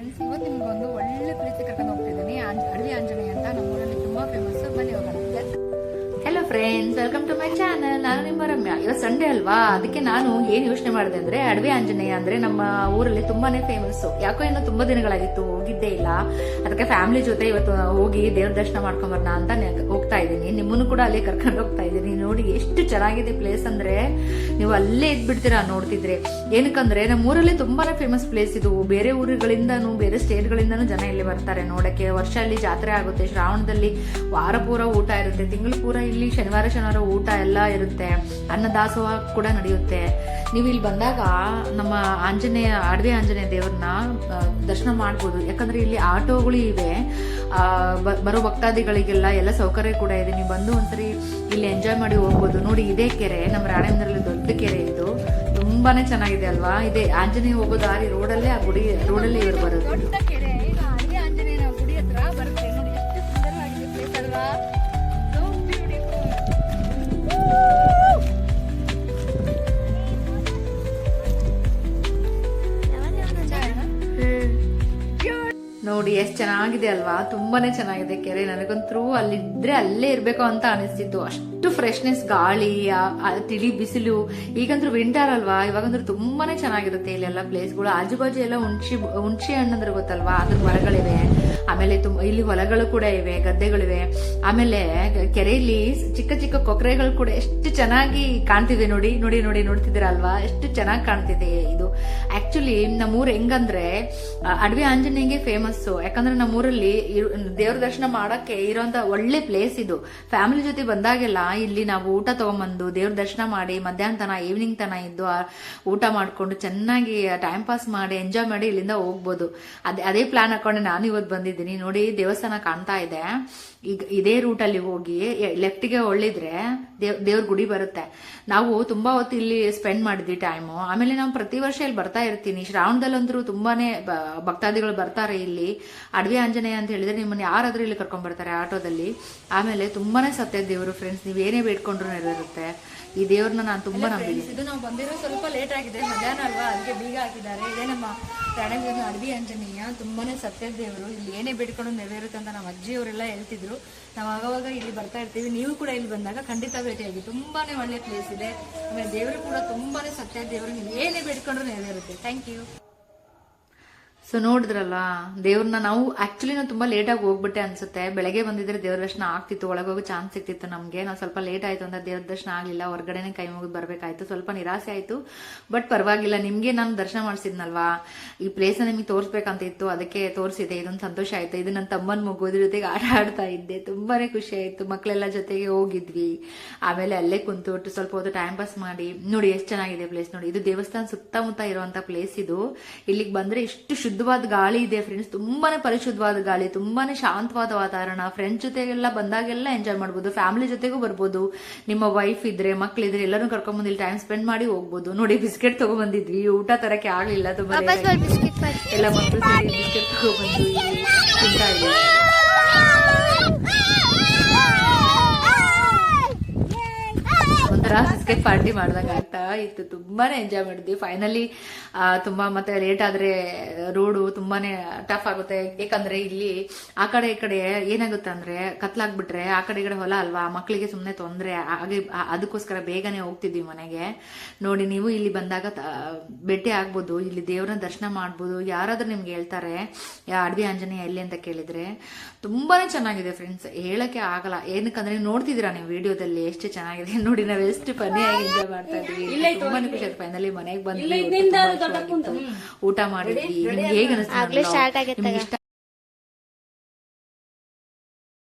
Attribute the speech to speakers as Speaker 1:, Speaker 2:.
Speaker 1: Friends ಇವತ್ತು ನಿಮ್ಗೊಂದು ಒಳ್ಳೆ ಪ್ರೀತಿ ಕರ್ಕೊಂಡು ಹೋಗ್ತಿದ್ದೀನಿ ಅಡವಿ ಆಂಜನೇಯ ಅಂತ ನಮ್ಮ ಊರಲ್ಲಿ ತುಂಬಾ ಫೇಮಸ್ ಬನ್ನಿ ಹೋಗೋಣ
Speaker 2: hello friends welcome to my channel ನಾನು ನಿಮ್ಮ ರಮ್ಯಾ. ಇವತ್ತು ಸಂಡೇ ಅಲ್ವಾ? ಅದಕ್ಕೆ ನಾನು ಏನು ಯೋಚನೆ ಮಾಡಿದೆ ಅಂದ್ರೆ ಅಡವಿ ಆಂಜನೇಯ ಅಂದ್ರೆ ನಮ್ಮ ಊರಲ್ಲಿ ತುಂಬಾನೇ ಫೇಮಸ್ ಯಾಕೋ ಏನೋ ತುಂಬಾ ದಿನಗಳಾಗಿತ್ತು, ಹೋಗಿದ್ದೇ ಇಲ್ಲ. ಅದಕ್ಕೆ ಫ್ಯಾಮಿಲಿ ಜೊತೆ ಇವತ್ತು ಹೋಗಿ ದೇವ್ರ ದರ್ಶನ ಮಾಡ್ಕೊಂಡ್ ಬರೋಣ ಅಂತ ಹೋಗ್ತಾ ಇದ್ದೀನಿ. ನಿಮ್ಮನ್ನು ಕೂಡ ಅಲ್ಲಿ ಕರ್ಕೊಂಡು ಹೋಗ್ತಾ ಇದ್ದೀನಿ. ನೋಡಿ ಎಷ್ಟು ಚೆನ್ನಾಗಿದೆ ಪ್ಲೇಸ್ ಅಂದ್ರೆ. ನೀವು ಅಲ್ಲೇ ಇದ್ಬಿಡ್ತೀರಾ ನೋಡ್ತಿದ್ರೆ. ಏನಕ್ಕಂದ್ರೆ ನಮ್ಮ ಊರಲ್ಲಿ ತುಂಬಾನೇ ಫೇಮಸ್ ಪ್ಲೇಸ್ ಇದು. ಬೇರೆ ಊರುಗಳಿಂದನೂ, ಬೇರೆ ಸ್ಟೇಟ್ಗಳಿಂದನೂ ಜನ ಇಲ್ಲಿ ಬರ್ತಾರೆ ನೋಡಕ್ಕೆ. ವರ್ಷ ಅಲ್ಲಿ ಜಾತ್ರೆ ಆಗುತ್ತೆ, ಶ್ರಾವಣದಲ್ಲಿ ವಾರ ಪೂರ ಊಟ ಇರುತ್ತೆ. ತಿಂಗಳು ಪೂರ ಇಲ್ಲಿ ಶನಿವಾರ ಶನಿವಾರ ಊಟ ಎಲ್ಲ ಇರುತ್ತೆ. ಅನ್ನದಾಸೋಹ ಕೂಡ ನಡೆಯುತ್ತೆ. ನೀವು ಇಲ್ಲಿ ಬಂದಾಗ ನಮ್ಮ ಆಂಜನೇಯ ಅಡವಿ ಆಂಜನೇಯ ದೇವ್ರನ್ನ ದರ್ಶನ ಮಾಡ್ಬೋದು. ಯಾಕಂದ್ರೆ ಇಲ್ಲಿ ಆಟೋಗಳು ಇವೆ. ಬರೋ ಭಕ್ತಾದಿಗಳಿಗೆಲ್ಲ ಎಲ್ಲ ಸೌಕರ್ಯ ಕೂಡ ಇದೆ. ನೀವು ಬಂದು ಒಂದ್ಸರಿ ಇಲ್ಲಿ ಎಂಜಾಯ್ ಮಾಡಿ ಹೋಗ್ಬೋದು. ನೋಡಿ, ಇದೇ ಕೆರೆ. ನಮ್ಮ ರಾಣೇಂದ್ರಲ್ಲಿ ದೊಡ್ಡ ಕೆರೆ ಇದು. ತುಂಬಾನೇ ಚೆನ್ನಾಗಿದೆ ಅಲ್ವಾ? ಇದೆ, ಆಂಜನೇಯ ಹೋಗೋ ದಾರಿ ರೋಡಲ್ಲೇ ಆ ಗುಡಿ ರೋಡಲ್ಲೇ ಇವರು ಬರೋದು.
Speaker 1: ನೋಡಿ ಎಷ್ಟು
Speaker 2: ಚೆನ್ನಾಗಿದೆ ಅಲ್ವಾ? ತುಂಬಾನೇ ಚೆನ್ನಾಗಿದೆ ಕೆರೆ. ನನಗಂತೂ ಅಲ್ಲಿದ್ರೆ ಅಲ್ಲೇ ಇರಬೇಕು ಅಂತ ಅನಿಸ್ತಿತ್ತು. ಅಷ್ಟು ಫ್ರೆಶ್ನೆಸ್ ಗಾಳಿ ತಿಳಿ ಬಿಸಿಲು, ಈಗಂದ್ರೂ ವಿಂಟರ್ ಅಲ್ವಾ? ಇವಾಗಂದ್ರೂ ತುಂಬಾನೇ ಚೆನ್ನಾಗಿರುತ್ತೆ ಇಲ್ಲೆಲ್ಲ ಪ್ಲೇಸ್ಗಳು ಆಜು ಬಾಜು ಎಲ್ಲ ಹುಣ್ಸಿ ಹುಣ್ಸಿ ಹಣ್ಣಂದ್ರೆ ಗೊತ್ತಲ್ವಾ? ಅದ್ರ ಮರಗಳಿವೆ. ಆಮೇಲೆ ತುಂಬ ಇಲ್ಲಿ ಹೊಲಗಳು ಕೂಡ ಇವೆ, ಗದ್ದೆಗಳಿವೆ. ಆಮೇಲೆ ಕೆರೆಯಲ್ಲಿ ಚಿಕ್ಕ ಚಿಕ್ಕ ಕೊಕ್ಕರೆಗಳು ಕೂಡ ಎಷ್ಟು ಚೆನ್ನಾಗಿ ಕಾಣ್ತಿದೆ ನೋಡಿ ನೋಡಿ ನೋಡಿ ನೋಡ್ತಿದ್ದೀರಲ್ವಾ ಎಷ್ಟು ಚೆನ್ನಾಗಿ ಕಾಣ್ತಿದೆ ಇದು. ಆಕ್ಚುಲಿ ನಮ್ಮೂರ್ ಹೆಂಗಂದ್ರೆ ಅಡವಿ ಆಂಜನೇಯಗೆ ಫೇಮಸ್ ಯಾಕಂದ್ರೆ ನಮ್ಮೂರಲ್ಲಿ ದೇವ್ರ ದರ್ಶನ ಮಾಡಕ್ಕೆ ಇರೋಂತ ಒಳ್ಳೆ ಪ್ಲೇಸ್ ಇದು. ಫ್ಯಾಮಿಲಿ ಜೊತೆ ಬಂದಾಗೆಲ್ಲ ಇಲ್ಲಿ ನಾವು ಊಟ ತಗೊಂಬಂದು ದೇವ್ರ ದರ್ಶನ ಮಾಡಿ ಮಧ್ಯಾಹ್ನ ತನ ಈವ್ನಿಂಗ್ ತನ ಇದ್ದು ಊಟ ಮಾಡ್ಕೊಂಡು ಚೆನ್ನಾಗಿ ಟೈಮ್ ಪಾಸ್ ಮಾಡಿ ಎಂಜಾಯ್ ಮಾಡಿ ಇಲ್ಲಿಂದ ಹೋಗ್ಬೋದು. ಅದೇ ಅದೇ ಪ್ಲಾನ್ ಹಾಕೊಂಡು ನಾನು ಇವತ್ತು ಬಂದಿದ್ದೀನಿ. ನೋಡಿ, ದೇವಸ್ಥಾನ ಕಾಣ್ತಾ ಇದೆ. ಈಗ ಇದೇ ರೂಟಲ್ಲಿ ಹೋಗಿ ಲೆಫ್ಟಿಗೆ ಒಳ್ಳಿದ್ರೆ ದೇವ್, ದೇವ್ರ ಗುಡಿ ಬರುತ್ತೆ. ನಾವು ತುಂಬಾ ಹೊತ್ತು ಇಲ್ಲಿ ಸ್ಪೆಂಡ್ ಮಾಡಿದ್ವಿ ಟೈಮು ಆಮೇಲೆ ನಾವು ಪ್ರತಿ ವರ್ಷ ಇಲ್ಲಿ ಬರ್ತಾ ಇರ್ತೀನಿ. ಶ್ರಾವಣದಲ್ಲಂತರೂ ತುಂಬಾನೇ ಭಕ್ತಾದಿಗಳು ಬರ್ತಾರೆ ಇಲ್ಲಿ. ಅಡವಿ ಆಂಜನೇಯ ಅಂತ ಹೇಳಿದ್ರೆ ನಿಮ್ಮನ್ನ ಯಾರಾದ್ರೂ ಇಲ್ಲಿ ಕರ್ಕೊಂಡ್ಬರ್ತಾರೆ ಆಟೋದಲ್ಲಿ. ಆಮೇಲೆ ತುಂಬಾನೇ ಸತ್ಯ ದೇವರು ಫ್ರೆಂಡ್ಸ್ ನೀವ್ ಏನೇ ಬೇಡ್ಕೊಂಡ್ರು ನೆರವೇರುತ್ತೆ ಈ ದೇವ್ರನ್ನ ನಾನು ತುಂಬಾ ನಂಬಿದ್ದೀನಿ.
Speaker 1: ಇದು ನಾವು ಬಂದಿರೋ ಸ್ವಲ್ಪ ಲೇಟ್ ಆಗಿದೆ. ಮಧ್ಯಾಹ್ನ ಅಲ್ವಾ? ಅದಕ್ಕೆ ಬೀಗ ಹಾಕಿದ್ದಾರೆ. ಇದೇ ನಮ್ಮ ರಾಣೇಂದ್ರ ಅಡ್ವಿ ಆಂಜನೇಯ ತುಂಬಾನೇ ಸತ್ಯ ದೇವರು. ಇಲ್ಲಿ ಏನೇ ಬೇಡ್ಕೊಂಡು ನೆರವೇರುತ್ತೆ ಅಂತ ನಮ್ಮ ಅಜ್ಜಿಯವರೆಲ್ಲ ಹೇಳ್ತಿದ್ರು. ನಾವು ಆವಾಗ ಇಲ್ಲಿ ಬರ್ತಾ ಇರ್ತೀವಿ. ನೀವು ಕೂಡ ಇಲ್ಲಿ ಬಂದಾಗ ಖಂಡಿತ ಭೇಟಿಯಾಗಿ. ತುಂಬಾನೇ ಒಳ್ಳೆ ಪ್ಲೇಸ್ ಇದೆ. ಆಮೇಲೆ ದೇವರು ಕೂಡ ತುಂಬಾನೇ ಸತ್ಯ ದೇವರು. ನೀವು ಏನೇ ಬೇಡ್ಕೊಂಡ್ರು ನೆರವೇರುತ್ತೆ. ಥ್ಯಾಂಕ್ ಯು
Speaker 2: ಸೊ ನೋಡಿದ್ರಲ್ಲ, ದೇವ್ರನ್ನ ನಾವು ಆಕ್ಚುಲಿ ನಾವು ತುಂಬಾ ಲೇಟ್ ಆಗಿ ಹೋಗ್ಬಿಟ್ಟೆ ಅನ್ಸುತ್ತೆ. ಬೆಳಗ್ಗೆ ಬಂದಿದ್ರೆ ದೇವ್ರ ದರ್ಶನ ಆಗ್ತಿತ್ತು ಒಳಗೋಗಿ ಚಾನ್ಸ್ ಸಿಕ್ತಿತ್ತು ನಮಗೆ. ನಾವು ಸ್ವಲ್ಪ ಲೇಟ್ ಆಯ್ತು ಅಂತ ದೇವ್ರ ದರ್ಶನ ಆಗ್ಲಿಲ್ಲ, ಹೊರಗಡೆನೆ ಕೈ ಮುಗಿದು ಬರ್ಬೇಕಾಯ್ತು. ಸ್ವಲ್ಪ ನಿರಾಸೆ ಆಯ್ತು ಬಟ್ ಪರವಾಗಿಲ್ಲ. ನಿಮ್ಗೆ ನಾನು ದರ್ಶನ ಮಾಡಿಸಿದ್ನಲ್ವಾ? ಈ ಪ್ಲೇಸ್ ನಿಮಗೆ ತೋರಿಸ್ಬೇಕಂತ ಇತ್ತು ಅದಕ್ಕೆ ತೋರಿಸಿದೆ. ಇದೊಂದು ಸಂತೋಷ ಆಯ್ತು. ಇದು ನನ್ನ ತಮ್ಮನ ಮಗುದ್ರ ಜೊತೆಗೆ ಆಟ ಆಡ್ತಾ ಇದ್ದೆ. ತುಂಬಾನೇ ಖುಷಿ ಆಯ್ತು. ಮಕ್ಕಳೆಲ್ಲ ಜೊತೆಗೆ ಹೋಗಿದ್ವಿ. ಆಮೇಲೆ ಅಲ್ಲೇ ಕುಂತು ಸ್ವಲ್ಪ ಹೊತ್ತು ಟೈಮ್ ಪಾಸ್ ಮಾಡಿ, ನೋಡಿ ಎಷ್ಟು ಚೆನ್ನಾಗಿದೆ ಪ್ಲೇಸ್ ನೋಡಿ. ಇದು ದೇವಸ್ಥಾನ ಸುತ್ತಮುತ್ತ ಇರುವಂತ ಪ್ಲೇಸ್ ಇದು. ಇಲ್ಲಿಗೆ ಬಂದ್ರೆ ಇಷ್ಟು ಶುದ್ಧವಾದ ಗಾಳಿ ಇದೆ ಫ್ರೆಂಡ್ಸ್ ತುಂಬಾನೇ ಪರಿಶುದ್ಧವಾದ ಗಾಳಿ ತುಂಬಾನೇ ಶಾಂತವಾದ ವಾತಾವರಣ. ಫ್ರೆಂಡ್ಸ್ ಜೊತೆಗೆಲ್ಲ ಬಂದಾಗೆಲ್ಲ ಎಂಜಾಯ್ ಮಾಡ್ಬೋದು. ಫ್ಯಾಮಿಲಿ ಜೊತೆಗೂ ಬರ್ಬೋದು. ನಿಮ್ಮ ವೈಫ್ ಇದ್ರೆ ಮಕ್ಳಿದ್ರೆ ಎಲ್ಲರೂ ಕರ್ಕೊಂಡ್ ಬಂದು ಇಲ್ಲಿ ಟೈಮ್ ಸ್ಪೆಂಡ್ ಮಾಡಿ ಹೋಗ್ಬೋದು. ನೋಡಿ ಬಿಸ್ಕೆಟ್ ತಗೊಂಡ್ಬಂದಿದ್ವಿ ಊಟ ತರಕ್ಕೆ ಆಗ್ಲಿಲ್ಲ ತುಂಬಾ. ಎಲ್ಲ ಮಕ್ಕಳು ಸೇರಿ ಬಿಸ್ಕೆಟ್ ತಿಂತಾ ಒಂಥರ ಬಿಸ್ಕೆಟ್ ಪಾರ್ಟಿ ಮಾಡ್ದಂಗ ಆಗ್ತಾ ಇತ್ತು. ತುಂಬಾನೇ ಎಂಜಾಯ್ ಮಾಡಿದ್ವಿ. ಫೈನಲಿ ತುಂಬಾ ಮತ್ತೆ ಲೇಟ್ ಆದ್ರೆ ರೋಡು ತುಂಬಾನೇ ಟಫ್ ಆಗುತ್ತೆ. ಯಾಕಂದ್ರೆ ಇಲ್ಲಿ ಆ ಕಡೆ ಈ ಕಡೆ ಏನಾಗುತ್ತೆ ಅಂದ್ರೆ ಕತ್ಲಾಗ್ಬಿಟ್ರೆ ಆ ಕಡೆ ಈ ಕಡೆ ಹೊಲ ಅಲ್ವಾ? ಮಕ್ಕಳಿಗೆ ಸುಮ್ಮನೆ ತೊಂದ್ರೆ. ಹಾಗೆ ಅದಕ್ಕೋಸ್ಕರ ಬೇಗನೆ ಹೋಗ್ತಿದ್ವಿ ಮನೆಗೆ. ನೋಡಿ, ನೀವು ಇಲ್ಲಿ ಬಂದಾಗ ಭೇಟಿ ಆಗ್ಬೋದು. ಇಲ್ಲಿ ದೇವ್ರನ್ನ ದರ್ಶನ ಮಾಡ್ಬೋದು. ಯಾರಾದ್ರೂ ನಿಮ್ಗೆ ಹೇಳ್ತಾರೆ ಅಡವಿ ಆಂಜನೇಯ ಎಲ್ಲಿ ಅಂತ ಕೇಳಿದ್ರೆ. ತುಂಬಾನೇ ಚೆನ್ನಾಗಿದೆ ಫ್ರೆಂಡ್ಸ್ ಹೇಳಕ್ಕೆ ಆಗಲ್ಲ. ಏನಕ್ಕಂದ್ರೆ ನೋಡ್ತಿದ್ದೀರಾ ನೀವು ವಿಡಿಯೋದಲ್ಲಿ ಎಷ್ಟು ಚೆನ್ನಾಗಿದೆ. ನೋಡಿ ನಾವು ಎಷ್ಟು ಫನಿಯಾಗಿ ಎಂಜಾಯ್ ಮಾಡ್ತಾ ಇದೀವಿ. ತುಂಬಾನೇ ಖುಷಿ ಆಯ್ತು ಫೈನಲಿ ಮನೆಗೆ ಬಂದ್ವಿ. ಊಟ ಮಾಡಿದ್ವಿ. ನಿಮ್ಗೆ ಹೇಗೆ ಅನಿಸ್ತು